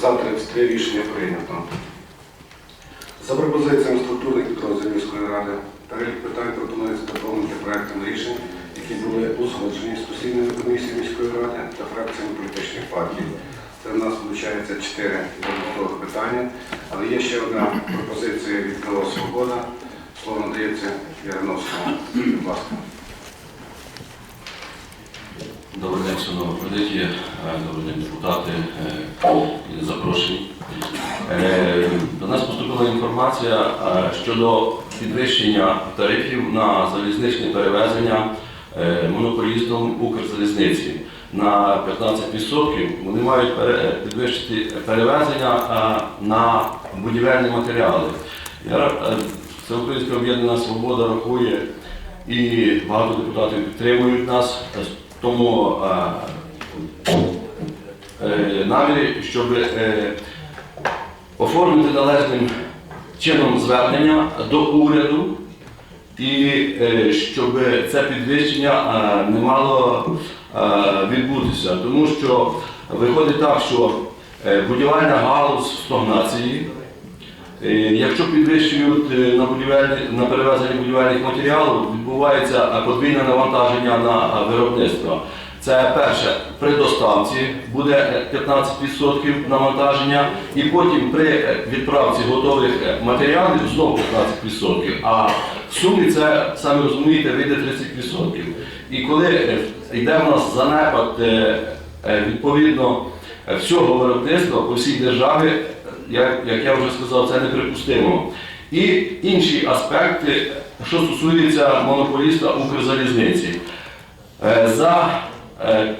За 33 рішення прийнято. За пропозиціями структурних підрозділів міської ради перелік питань пропонується доповнити проектами рішень, які були узгоджені з постійною комісією міської ради та фракціями політичних партій. Це в нас виходить чотири додаткових питання, але є ще одна пропозиція від КО Свобода. Слово надається Яроновському. Будь ласка. Добрий день, шановні президії, е, добрий день, депутати е, і запрошені. Е, До нас поступила інформація щодо підвищення тарифів на залізничне перевезення монополістом Укрзалізниці на 15%. Вони мають підвищити перевезення на будівельні матеріали. Я, е, Всеукраїнська об'єднана свобода рахує і багато депутатів підтримують нас тому е, е, намірі, щоб е, оформити належним чином звернення до уряду і щоб це підвищення не мало відбутися. Тому що виходить так, що будівельна галузь в стагнації. Е, Якщо підвищують е, на, на перевезення будівельних матеріалів, відбувається е, подвійне навантаження на виробництво. Це перше, при доставці буде е, 15% навантаження, і потім при відправці готових матеріалів знову 15%. А в сумі це, самі розумієте, вийде 30%. І коли йде в нас занепад відповідно всього виробництва по всій державі, як, як я вже сказав, це неприпустимо. І інші аспекти, що стосуються монополіста Укрзалізниці. Е, За е,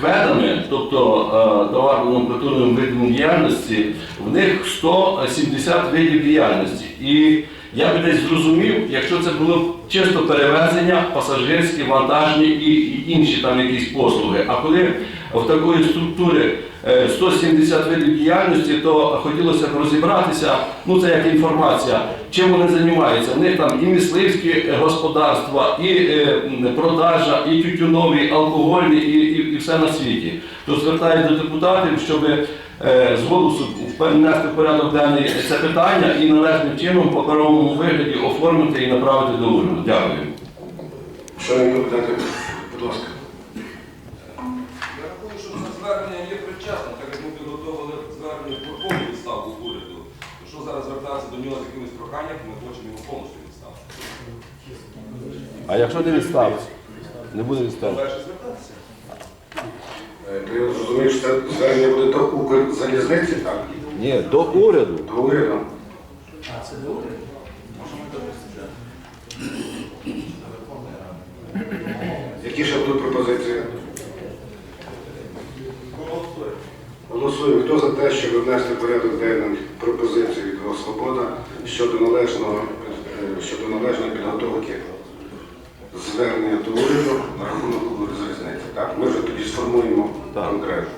кведами, тобто е, товарно-номенклатурним видом діяльності, в них 170 видів діяльності. І я би десь зрозумів, якщо це було чисто перевезення, пасажирські, вантажні і, інші там якісь послуги. А коли в такої структури е, 170 видів діяльності, то хотілося б розібратися, ну це як інформація, чим вони займаються. В них там і мисливські е, господарства, і е, продажа, і тютюнові, і алкогольні, і, і, і все на світі. То звертаюся до депутатів, щоб е, з голосу внести в порядок денний це питання і належним чином по паперовому вигляді оформити і направити до уряду. Дякую. Шановні депутати, будь ласка. Я рахую, що це звернення є причасно, так як ми підготовили звернення про повну відставку уряду. Якщо зараз звертатися до нього з якимось проханням, ми хочемо його повністю відставити. А якщо не відставить? Не буде відставити. Перше звертатися. Е, То я зрозумів, що це звернення буде до Укрзалізниці, так? Ні, до уряду. До уряду. А це До уряду. Які ще будуть пропозиції? Голосуємо. Хто за те, щоб внести в порядок денний пропозицію від Свобода щодо належного, е, щодо належної підготовки звернення до уряду на рахунок Укрзалізниці? Так? Ми вже тоді сформуємо Так. конкретно.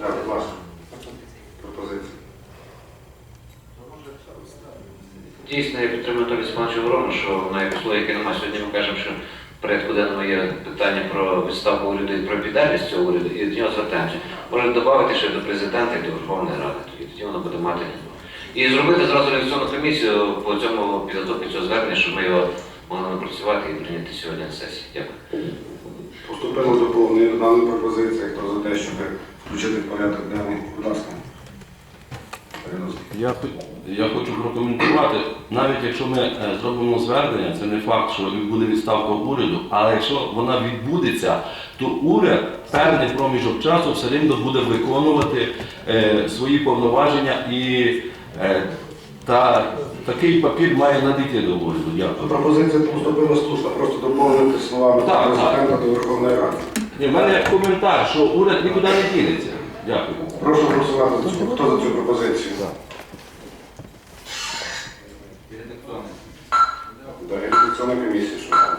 Так, будь ласка. Пропозиція. Дійсно, я підтримую Анатолія Степановича Ворона, що на якусь логіки немає. Сьогодні ми кажемо, що порядку денному є питання про відставку уряду і про піддальність цього уряду, і до нього звертаємося. Може додати ще до президента і до Верховної Ради, тоді, тоді воно буде мати. І зробити зразу реакційну комісію по цьому підготовці цього звернення, щоб ми його могли напрацювати і прийняти сьогодні на сесії. Дякую. Поступило доповнення до даної пропозиції. За те, щоб включити порядок денний? Будь ласка. Я, я хочу прокоментувати, навіть якщо ми е, зробимо звернення, це не факт, що буде відставка уряду, але якщо вона відбудеться, то уряд певний проміжок часу все рівно буде виконувати е, свої повноваження і е, та, такий папір має надійти до уряду. Дякую. Пропозиція поступила слушна, просто доповнити словами Так, президента до Верховної Ради. Ні, в мене коментар, що уряд нікуди не дінеться. Дякую. Прошу голосувати за цю. Хто за цю пропозицію? Да, редакційна комісія. що там?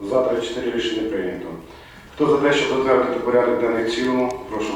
За 34 рішення прийнято. Хто за те, щоб затвердити порядок денний в цілому, прошу